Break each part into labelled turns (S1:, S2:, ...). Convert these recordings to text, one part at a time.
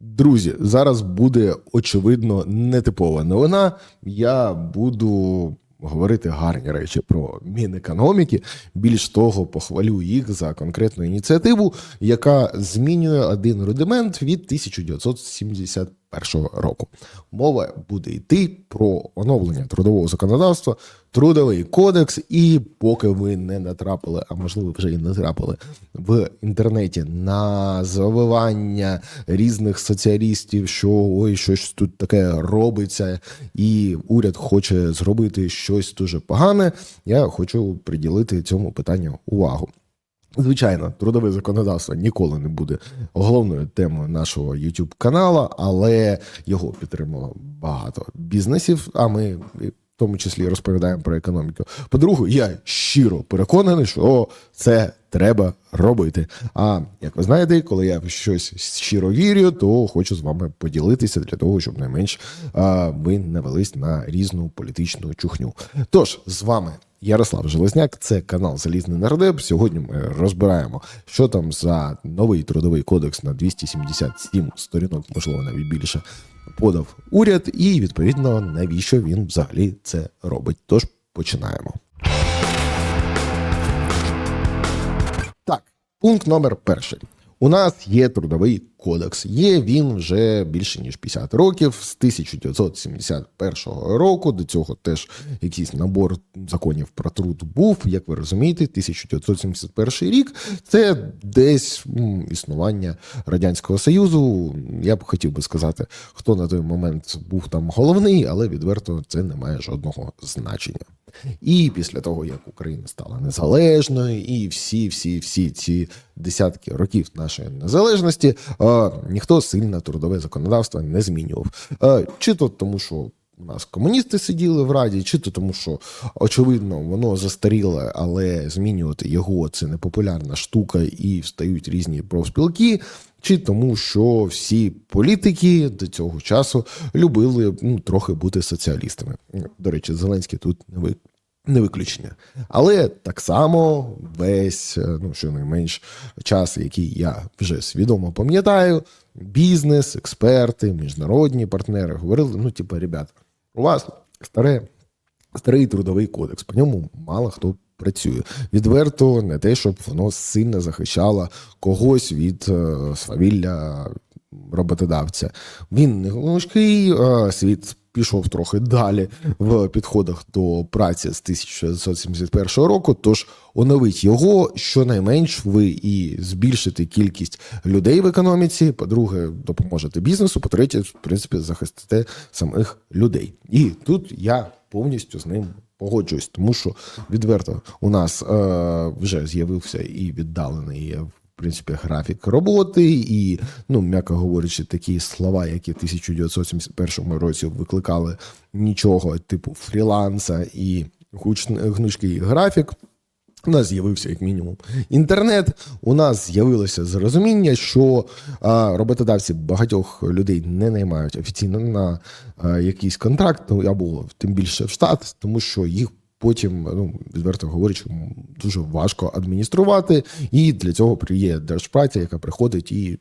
S1: Друзі, зараз буде очевидно нетипова новина. Я буду говорити гарні речі про Мінекономіки. Більш того, похвалю їх за конкретну ініціативу, яка змінює один рудимент від 1971 року. Мова буде йти про оновлення трудового законодавства, трудовий кодекс, і поки ви не натрапили, а можливо вже і натрапили в інтернеті на завивання різних соціалістів, що ой, щось тут таке робиться, і уряд хоче зробити щось дуже погане. Я хочу приділити цьому питанню увагу. Звичайно, трудове законодавство ніколи не буде головною темою нашого youtube каналу, але його підтримало багато бізнесів. А ми в тому числі розповідаємо про економіку. По-друге, я щиро переконаний, що це треба робити. А як ви знаєте, коли я в щось щиро вірю, то хочу з вами поділитися для того, щоб найменш ви не велись на різну політичну чухню. Тож з вами. Ярослав Железняк, це канал Залізний Нардеп. Сьогодні ми розбираємо, що там за новий трудовий кодекс на 277 сторінок, можливо, навіть більше, подав уряд, і відповідно навіщо він взагалі це робить. Тож починаємо. Так, пункт номер перший. У нас є трудовий кодекс. Є він вже більше ніж 50 років з 1971 року. До цього теж якийсь набор законів про труд був. Як ви розумієте, 1971 рік це десь існування радянського союзу. Я б хотів би сказати, хто на той момент був там головний, але відверто це не має жодного значення. І після того, як Україна стала незалежною, і всі, всі, всі ці десятки років нашої незалежності, е, ніхто сильно трудове законодавство не змінював. Е, чи то тому, що у нас комуністи сиділи в раді, чи то тому, що очевидно воно застаріле, але змінювати його це непопулярна штука, і встають різні профспілки. Чи тому, що всі політики до цього часу любили ну, трохи бути соціалістами. До речі, Зеленський тут не. Не виключення. Але так само весь, е, ну щонайменш, час, який я вже свідомо пам'ятаю, бізнес, експерти, міжнародні партнери говорили: ну, типу, ребят, у вас старе, старий трудовий кодекс, по ньому мало хто працює. Відверто не те, щоб воно сильно захищало когось від е, свавілля роботодавця. Він не гнучкий, е, світ пішов трохи далі в підходах до праці з 1971 року. Тож оновить його щонайменш ви і збільшите кількість людей в економіці. По-друге, допоможете бізнесу. По-третє, в принципі, захистите самих людей. І тут я повністю з ним. Погоджуюсь, тому що відверто у нас е, вже з'явився і віддалений принципі графік роботи, і, ну, м'яко говорячи, такі слова, які в 1971 році викликали нічого, типу фріланса і гнучкий графік. У нас з'явився як мінімум інтернет. У нас з'явилося зрозуміння, що а, роботодавці багатьох людей не наймають офіційно на а, якийсь контракт, ну або тим більше в штат, тому що їх потім, ну відверто говорячи, дуже важко адмініструвати. І для цього є держпраця, яка приходить і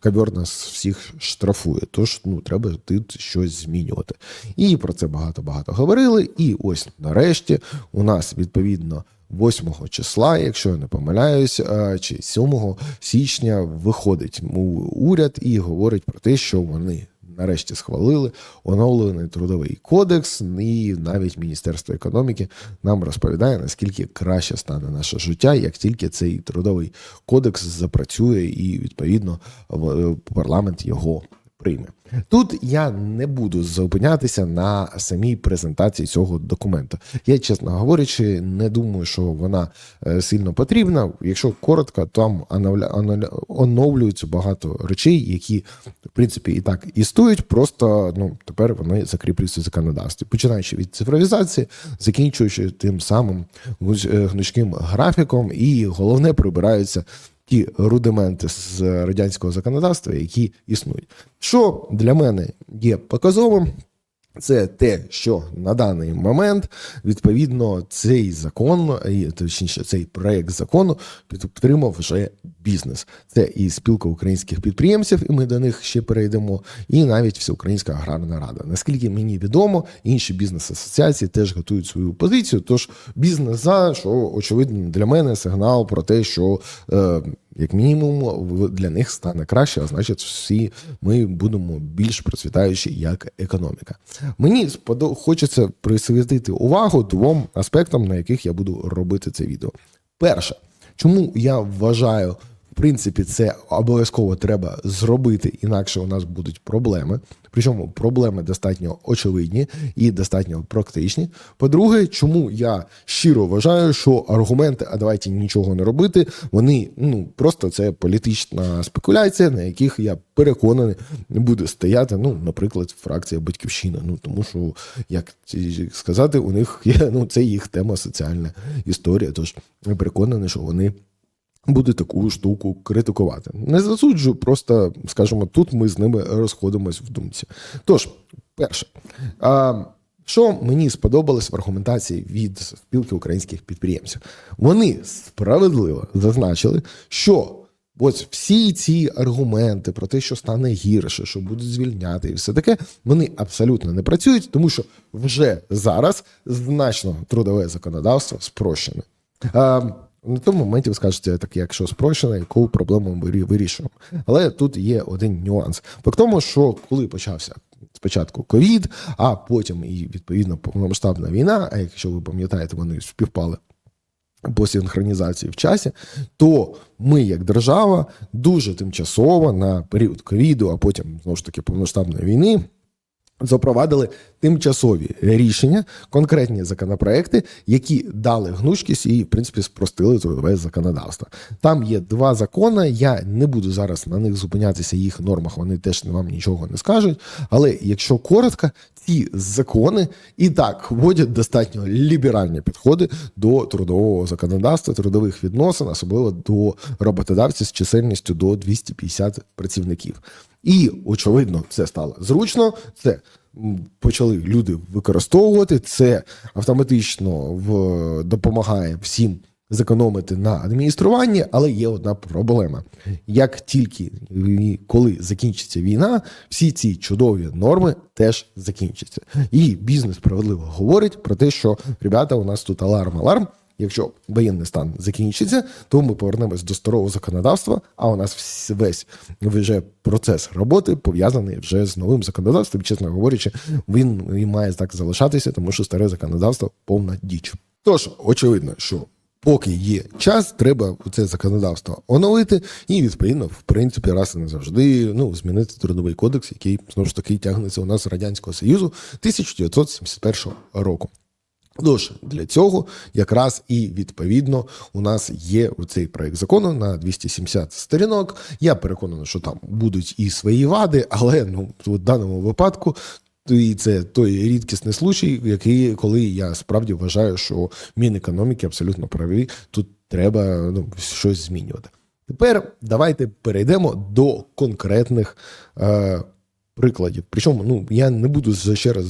S1: ковер нас всіх штрафує. Тож ну треба тут щось змінювати. І про це багато багато говорили. І ось нарешті у нас відповідно. 8 числа, якщо я не помиляюсь, чи 7 січня виходить уряд і говорить про те, що вони нарешті схвалили оновлений трудовий кодекс, і навіть Міністерство економіки нам розповідає, наскільки краще стане наше життя, як тільки цей трудовий кодекс запрацює і відповідно парламент його прийме. Тут я не буду зупинятися на самій презентації цього документу. Я, чесно говорячи, не думаю, що вона е, сильно потрібна. Якщо коротко, там оновлюються багато речей, які в принципі і так існують, просто ну тепер вони закріплюються в законодавстві, починаючи від цифровізації, закінчуючи тим самим е, гнучким графіком, і головне прибираються ті рудименти з радянського законодавства, які існують. Що для мене є показовим, Це те, що на даний момент відповідно цей закон, точніше, цей проект закону підтримав вже бізнес. Це і спілка українських підприємців, і ми до них ще перейдемо, і навіть Всеукраїнська аграрна рада. Наскільки мені відомо, інші бізнес-асоціації теж готують свою позицію. Тож бізнес за що очевидно для мене сигнал про те, що е, як мінімум для них стане краще, а значить, всі ми будемо більш процвітаючі як економіка. Мені хочеться присвятити увагу двом аспектам, на яких я буду робити це відео. Перше, чому я вважаю, принципі, це обов'язково треба зробити, інакше у нас будуть проблеми. Причому проблеми достатньо очевидні і достатньо практичні. По-друге, чому я щиро вважаю, що аргументи, а давайте нічого не робити, вони ну просто це політична спекуляція, на яких я переконаний буде стояти. Ну, наприклад, фракція Батьківщина. Ну тому що як сказати, у них є ну це їх тема соціальна історія. Тож я переконаний, що вони буде таку штуку критикувати. Не засуджую, просто скажімо, тут ми з ними розходимось в думці. Тож, перше, що мені сподобалось в аргументації від спілки українських підприємців, вони справедливо зазначили, що. Ось всі ці аргументи про те, що стане гірше, що будуть звільняти, і все таке, вони абсолютно не працюють, тому що вже зараз значно трудове законодавство спрощене. На тому моменті ви скажете, так якщо спрощено, яку проблему ми вирішуємо. Але тут є один нюанс. В тому, що коли почався спочатку ковід, а потім і відповідно повномасштабна війна, а якщо ви пам'ятаєте, вони співпали по синхронізації в часі, то ми, як держава, дуже тимчасово на період ковіду, а потім знову ж таки повноштабної війни. Запровадили тимчасові рішення, конкретні законопроекти, які дали гнучкість і, в принципі, спростили трудове законодавство. Там є два закони. Я не буду зараз на них зупинятися, їх нормах вони теж вам нічого не скажуть. Але якщо коротко, ці закони і так вводять достатньо ліберальні підходи до трудового законодавства, трудових відносин, особливо до роботодавців з чисельністю до 250 працівників. І очевидно, це стало зручно. Це почали люди використовувати. Це автоматично в допомагає всім зекономити на адмініструванні, але є одна проблема: як тільки коли закінчиться війна, всі ці чудові норми теж закінчаться. І бізнес справедливо говорить про те, що ребята, у нас тут аларм, аларм. Якщо воєнний стан закінчиться, то ми повернемось до старого законодавства. А у нас весь вже процес роботи пов'язаний вже з новим законодавством. Чесно говорячи, він і має так залишатися, тому що старе законодавство повна діч. Тож очевидно, що поки є час, треба це законодавство оновити і відповідно, в принципі, раз і назавжди ну змінити трудовий кодекс, який знову ж таки тягнеться у нас з радянського союзу 1971 року. Тож для цього якраз і відповідно у нас є цей проект закону на 270 сторінок. Я переконаний, що там будуть і свої вади, але ну в даному випадку. І це той рідкісний случай, який коли я справді вважаю, що Мінекономіки абсолютно праві. Тут треба ну, щось змінювати. Тепер давайте перейдемо до конкретних е, прикладів. Причому ну я не буду ще раз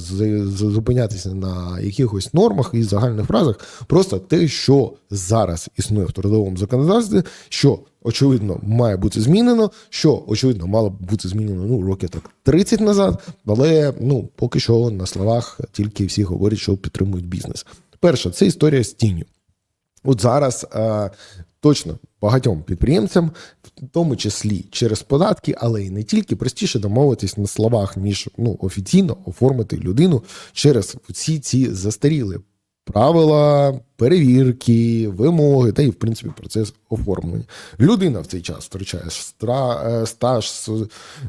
S1: зупинятися на якихось нормах і загальних фразах. Просто те, що зараз існує в трудовому законодавстві, що очевидно має бути змінено, що очевидно мало б бути змінено ну роки так 30 назад, але ну поки що на словах тільки всі говорять, що підтримують бізнес. Перше, це історія з тінню. От зараз е, точно багатьом підприємцям, в тому числі через податки, але й не тільки, простіше домовитись на словах, ніж ну, офіційно оформити людину через всі ці застаріли правила, перевірки, вимоги та й, в принципі, процес оформлення. Людина в цей час втрачає стра- е, стаж,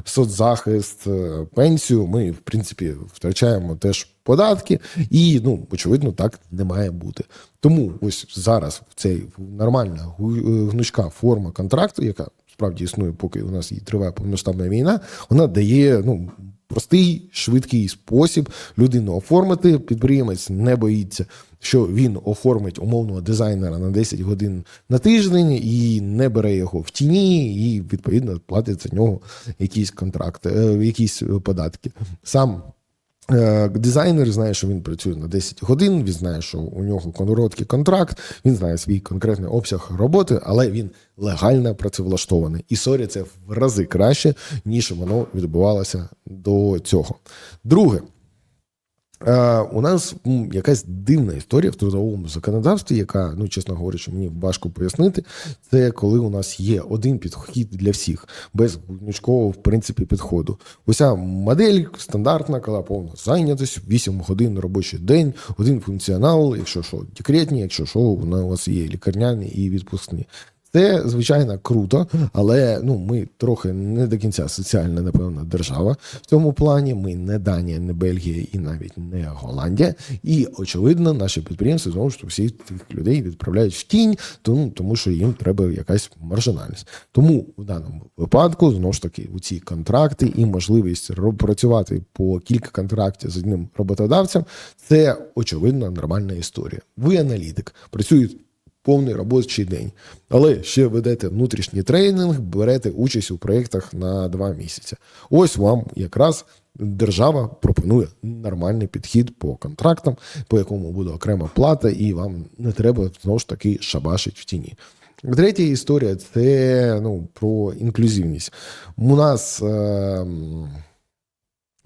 S1: соцзахист, е, пенсію. Ми, в принципі, втрачаємо теж податки, і ну, очевидно, так не має бути. Тому ось зараз в цей нормальна е, гнучка форма контракту, яка справді існує, поки у нас і триває повноштабна війна, вона дає ну. Простий, швидкий спосіб людину оформити. Підприємець не боїться, що він оформить умовного дизайнера на 10 годин на тиждень і не бере його в тіні, і відповідно платить за нього якісь контракти, е, якісь податки. Сам Дизайнер знає, що він працює на 10 годин. Він знає, що у нього короткий контракт, він знає свій конкретний обсяг роботи, але він легально працевлаштований. І сорі, це в рази краще, ніж воно відбувалося до цього. Друге. Е, У нас якась дивна історія в трудовому законодавстві, яка, ну чесно говорячи, мені важко пояснити. Це коли у нас є один підхід для всіх, без гнучкового, в принципі, підходу. Уся модель стандартна, коли повна зайнятість, 8 годин робочий день, один функціонал, якщо що, декретні, якщо що, у вас є лікарняні і відпускні. Це звичайно круто, але ну ми трохи не до кінця соціальна, напевно, держава в цьому плані. Ми не Данія, не Бельгія і навіть не Голландія. І очевидно, наші підприємці знову ж всіх цих людей відправляють в тінь, тому, тому що їм треба якась маржинальність. Тому в даному випадку знову ж таки у ці контракти і можливість працювати по кілька контрактів з одним роботодавцем це очевидно нормальна історія. Ви аналітик, працюєте повний робочий день. Але ще ведете внутрішній тренінг, берете участь у проєктах на два місяці. Ось вам якраз держава пропонує нормальний підхід по контрактам, по якому буде окрема плата, і вам не треба знову ж таки шабашить в тіні. Третя історія це ну, про інклюзивність. У нас. Е-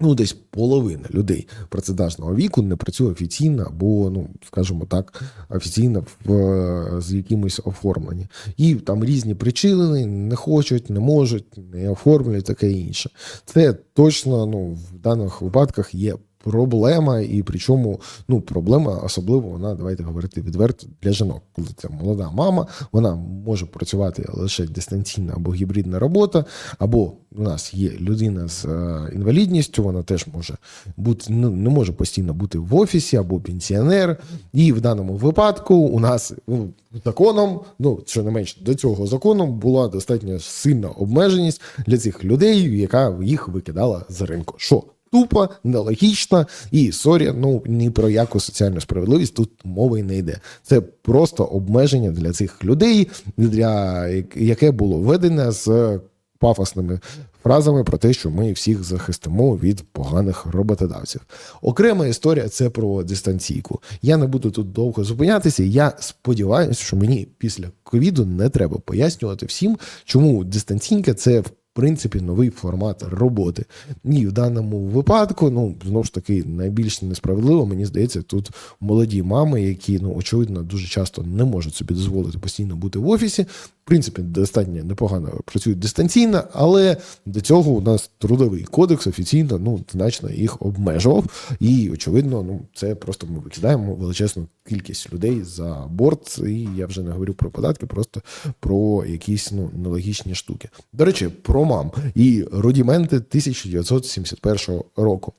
S1: Ну, десь половина людей працедажного віку не працює офіційно або, ну скажімо так, офіційно в з якимось оформлення. І там різні причини не хочуть, не можуть, не оформлюють таке інше. Це точно ну, в даних випадках є проблема, і причому ну, проблема особливо вона, давайте говорити відверто для жінок. Коли це молода мама, вона може працювати лише дистанційна або гібридна робота, або у нас є людина з е, інвалідністю, вона теж може бути ну, не може постійно бути в офісі або пенсіонер. І в даному випадку у нас ну, законом, ну що не менше до цього закону, була достатньо сильна обмеженість для цих людей, яка їх викидала з ринку. Що Тупо, нелогічно і сорі, ну ні про яку соціальну справедливість тут мови не йде. Це просто обмеження для цих людей, для яке було введене з пафосними фразами про те, що ми всіх захистимо від поганих роботодавців. Окрема історія це про дистанційку. Я не буду тут довго зупинятися. Я сподіваюся, що мені після ковіду не треба пояснювати всім, чому дистанційка це в принципі новий формат роботи. І в даному випадку, ну знову ж таки, найбільш несправедливо, мені здається, тут молоді мами, які ну очевидно дуже часто не можуть собі дозволити постійно бути в офісі. В принципі, достатньо непогано працюють дистанційно, але до цього у нас трудовий кодекс офіційно ну значно їх обмежував. І очевидно, ну це просто ми викидаємо величезну кількість людей за борт. І я вже не говорю про податки, просто про якісь ну нелогічні штуки. До речі, про мам і рудіменти 1971 року.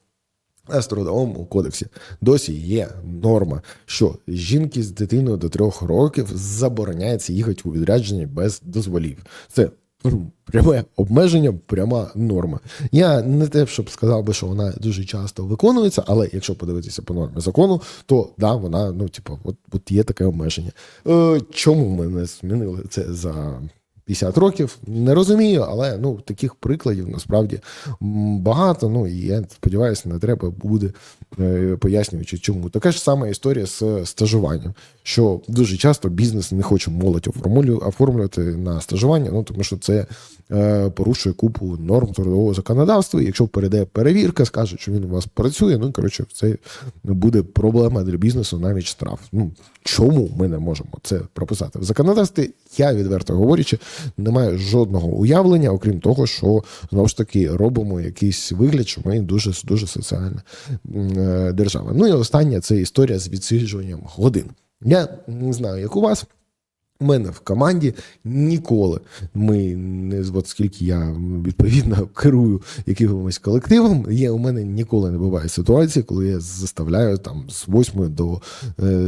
S1: В трудовому кодексі досі є норма, що жінки з дитиною до трьох років забороняється їхати у відрядження без дозволів. Це пряме обмеження, пряма норма. Я не те, щоб сказав би, що вона дуже часто виконується, але якщо подивитися по нормі закону, то да, вона ну, типу, от, от є таке обмеження. Е, Чому ми не змінили це за 50 років. Не розумію, але ну таких прикладів насправді багато. Ну і я сподіваюся, не треба буде е, пояснюючи, чому така ж сама історія з стажуванням, що дуже часто бізнес не хоче молодь оформлювати на стажування, ну тому що це е, порушує купу норм трудового законодавства. І якщо перейде перевірка, скаже, що він у вас працює. Ну коротше, це буде проблема для бізнесу, навіть штраф. Ну чому ми не можемо це прописати в законодавстві? Я відверто говорячи не маю жодного уявлення, окрім того, що знову ж таки робимо якийсь вигляд, що ми дуже дуже соціальна е, держава. Ну і останнє це історія з відсиджуванням годин. Я не знаю, як у вас. У мене в команді ніколи ми не от скільки я відповідно керую якимось колективом. Є у мене ніколи не буває ситуації, коли я заставляю там з 8 до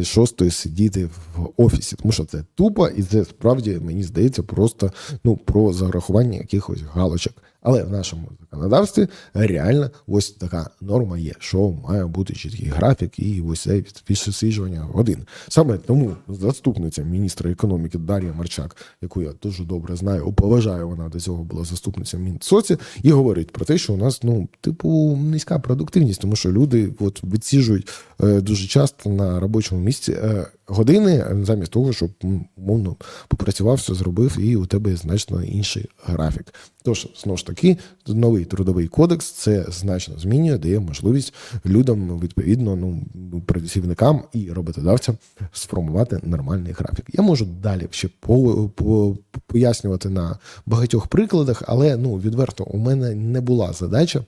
S1: 6 е, сидіти в офісі, тому що це тупо, і це справді мені здається просто ну про зарахування якихось галочок. Але в нашому законодавстві реально ось така норма є, що має бути чіткий графік і ось це відсиджування годин. Саме тому заступниця міністра економіки Дар'я Марчак, яку я дуже добре знаю, поважаю, вона до цього була заступниця Мінсоці, і говорить про те, що у нас ну типу низька продуктивність, тому що люди от відсіжують дуже часто на робочому місці е, години, замість того, щоб мовно попрацював, все зробив, і у тебе значно інший графік. Тож, знову ж таки, новий трудовий кодекс це значно змінює, дає можливість людям, відповідно, ну працівникам і роботодавцям сформувати нормальний графік. Я можу далі ще по, по, пояснювати на багатьох прикладах, але ну відверто у мене не була задача.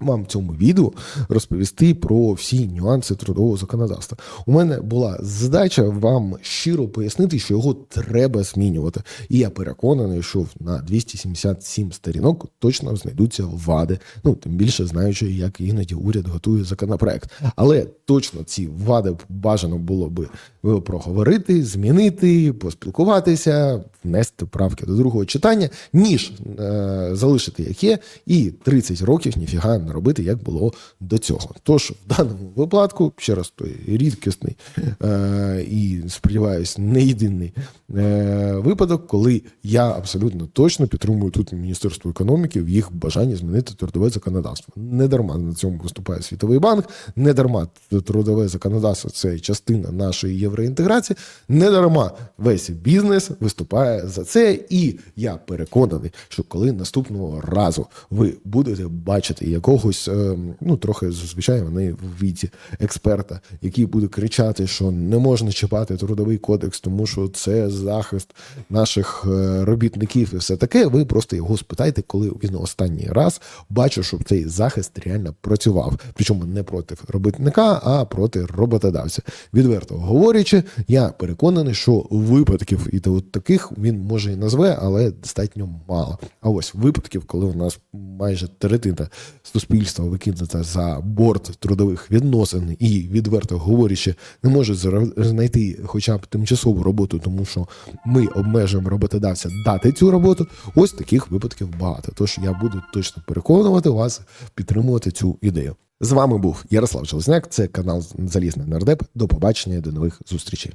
S1: Вам в цьому відео розповісти про всі нюанси трудового законодавства. У мене була задача вам щиро пояснити, що його треба змінювати. І я переконаний, що на 277 сторінок точно знайдуться вади. Ну тим більше знаючи, як іноді уряд готує законопроект. Але точно ці вади бажано було би проговорити, змінити, поспілкуватися, внести правки до другого читання, ніж е, залишити як є, і 30 років ніфіга не робити, як було до цього. Тож в даному випадку, ще раз той рідкісний е, і сподіваюсь, не єдиний е, випадок, коли я абсолютно точно підтримую тут Міністерство економіки в їх бажанні змінити трудове законодавство. Не дарма на цьому виступає Світовий банк, не дарма трудове законодавство це частина нашої євроінтеграції, не дарма весь бізнес виступає за це. І я переконаний, що коли наступного разу ви будете бачити якогось, е, ну трохи зазвичай вони в віці експерта, який буде кричати, що не можна чіпати трудовий кодекс, тому що це захист наших е, робітників і все таке. Ви просто його спитайте, коли він останній раз бачив, щоб цей захист реально працював. Причому не проти робітника, а проти роботодавця. Відверто говорячи, я переконаний, що випадків і от таких він може і назве, але достатньо мало. А ось випадків, коли у нас майже третина суспільства викинута за борт трудових відносин і відверто говорячи, не може знайти хоча б тимчасову роботу, тому що ми обмежуємо роботодавця дати цю роботу. Ось таких випадків багато. Тож я буду точно переконувати вас підтримувати цю ідею. З вами був Ярослав Железняк. Це канал Залізний Нардеп. До побачення, до нових зустрічей.